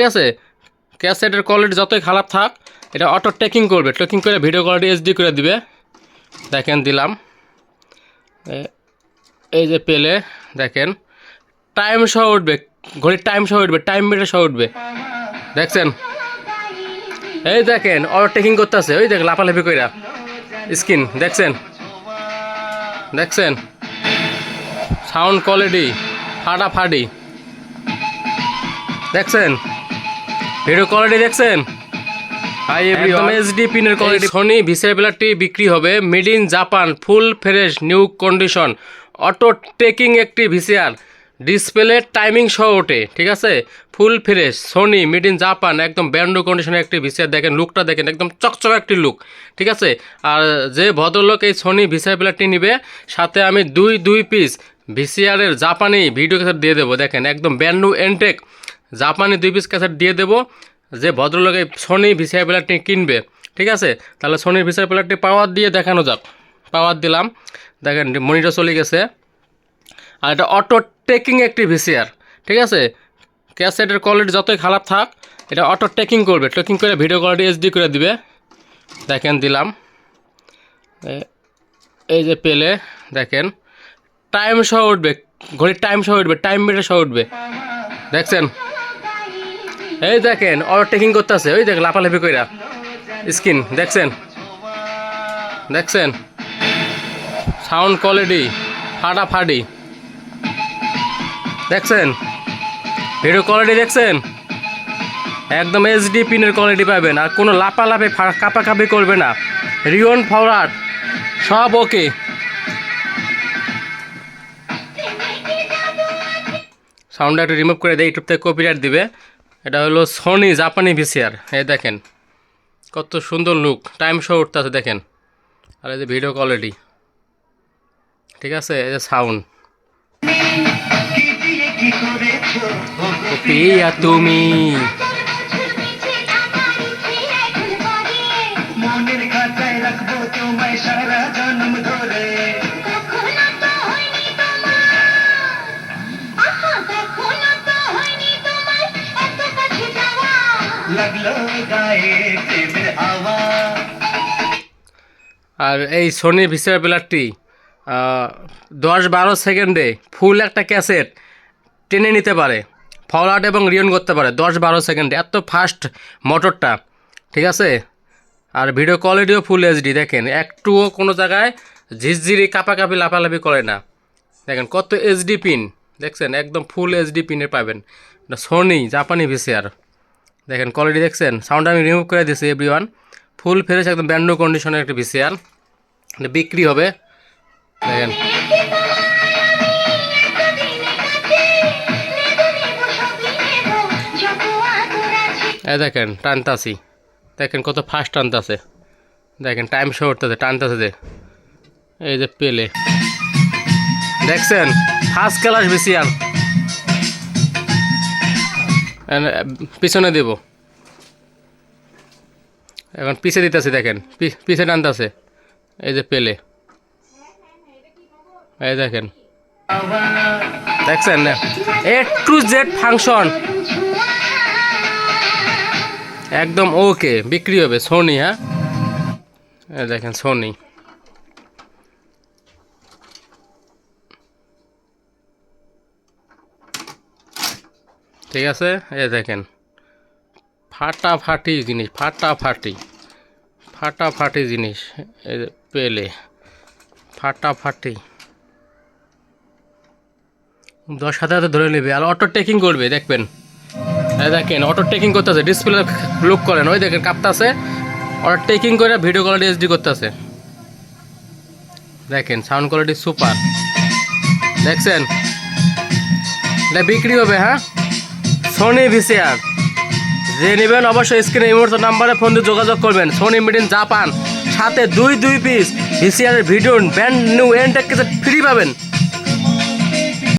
ঠিক আছে? ক্যাসেটের কোয়ালিটি যতই খারাপ থাক, এটা অটো ট্রেকিং করবে ট্রেকিং করে ভিডিও কোয়ালিটি এইচডি করে দিবে। দেখেন, দিলাম। এই যে পেলে, দেখেন। টাইম সহ উঠবে, ঘড়ির টাইম সহ উঠবে টাইম মিটার সহ উঠবে। দেখছেন? এই দেখেন অটো টেকিং করতেছে। ওই দেখ, লাফালাফি কইরা। স্ক্রিন দেখছেন? দেখছেন? সাউন্ড কোয়ালিটি ফাটাফাটি। দেখছেন? ভিডিও কোয়ালিটি দেখছেন? একদম এইচডি পিনের কোয়ালিটি সনি ভিসেবিলারটি বিক্রি হবে made in Japan full fresh new condition auto tracking একটি ভিসিআর ডিসপ্লে টাইমিং সহ ওঠে ঠিক আছে? Full fresh Sony made in Japan একদম ব্যান্ডো কন্ডিশনের একটি ভিসিআর দেখেন লুকটা দেখেন একদম চকচক একটি লুক ঠিক আছে? আর যে ভদ্রলোক এই সনি সোনি ভিসিআরটি নিবে সাথে আমি দুই দুই পিস ভিসিআরের জাপানি ভিডিও ক্যাসেট দিয়ে দেবো। দেখেন একদম ব্যান্ডু এনটেক জাপানি দুই পিস ক্যাসেট দিয়ে দেবো। যে ভদ্রলোক এই সোনি ভিসিআই প্লেয়ারটি কিনবে, ঠিক আছে? তাহলে সোনির ভিসিআই প্লেয়ারটি পাওয়ার দিয়ে দেখানো যাক। পাওয়ার দিলাম। দেখেন মনিটর চলে গেছে। আর এটা অটো টেকিং একটি ভিসিআর ঠিক আছে? ক্যাসেটের কোয়ালিটি যতই খারাপ থাক, এটা অটো টেকিং করবে। টেকিং করে ভিডিও কোয়ালিটি এইচডি করে দিবে। দেখেন, দিলাম। এই যে পেলে, দেখেন। টাইম সহ উঠবে। ঘড়ির টাইম সহ উঠবে। টাইম মিটার সহ উঠবে। দেখছেন? এই দেখেন অটো টেকিং করতেছে। ওই দেখ, লাফালাফি কইরা। স্ক্রিন দেখছেন? দেখছেন? সাউন্ড কোয়ালিটি, ফাটাফাটি। দেখছেন? ভিডিও কোয়ালিটি দেখছেন? একদম এইচডি পিনের কোয়ালিটি পাবেন, আর কোনো লাফালাফি কাপাকাপি করবে না। রিওন ফরওয়ার্ড সব ওকে সাউন্ডটা একটু রিমুভ করে দেয় ইউটিউব থেকে কপিরাইট দিবে। এটা হলো সনি জাপানি ভিসিআর এই দেখেন। কত সুন্দর লুক টাইম শো উঠতেছে, দেখেন। আর এই যে ভিডিও কোয়ালিটি ঠিক আছে, এই যে সাউন্ড পিয়া তুমি। আর এই সোনি ভিসিআর প্লেয়ারটি দশ বারো সেকেন্ডে ফুল একটা ক্যাসেট টেনে নিতে পারে ফরওয়ার্ড এবং রিয়ন করতে পারে দশ বারো সেকেন্ডে, এত ফাস্ট মোটরটা ঠিক আছে? আর ভিডিও কোয়ালিটিও ফুল এইচডি দেখেন, একটুও কোনো জায়গায় ঝিরঝিরি কাপাকাপি লাফালাফি করে না। দেখেন, কত এইচডি পিন দেখছেন? একদম ফুল এইচডি পিনের পাবেন। সোনি জাপানি ভিসিআর দেখেন কোয়ালিটি দেখছেন? সাউন্ড আমি রিমুভ করে দিয়েছি এভরি ওয়ান ফুল ফ্রেশ একদম ব্যান্ডো কন্ডিশনের একটা ভিসিআর এটা বিক্রি হবে। দেখেন। এই দেখেন টানতাছি দেখেন কত ফাস্ট টানতাছে দেখেন টাইম শো করতেছে টানতাছে যে। এই যে পেলে। দেখছেন? ফার্স্ট ক্লাস ভিসিআর পিছনে দেব। এখন পিছে দিতেছে, দেখেন। পিছে টানতাছে। এই যে পেলে। এই দেখেন। দেখছেন? A to Z function. একদম ওকে, বিক্রি হবে। সোনি হ্যাঁ? দেখেন, সোনি। ঠিক আছে? এ দেখেন। ফাটাফাটি জিনিস, ফাটাফাটি। ফাটাফাটি জিনিস পেলে। ফাটাফাটি। দশ হাতে হাতে ধরে নেবে। আর অটো টেকিং করবে, দেখবেন। দেখেন অটো টেকিং করতেছে ডিসপ্লে লুক করেন। ওই দেখেন, কাঁপতাছে। অটো টেকিং করে ভিডিও কোয়ালিটি এইচডি করতেছে। দেখেন সাউন্ড কোয়ালিটি সুপার দেখছেন? এটা বিক্রি হবে হ্যাঁ? সোনি ভিসিআর যে নেবেন অবশ্যই স্ক্রিনে এই মুহূর্তে নাম্বারে ফোন দিয়ে যোগাযোগ করবেন। সোনি মিডিন জাপান সাথে দুই দুই piece VCR video brand new and free পাবেন।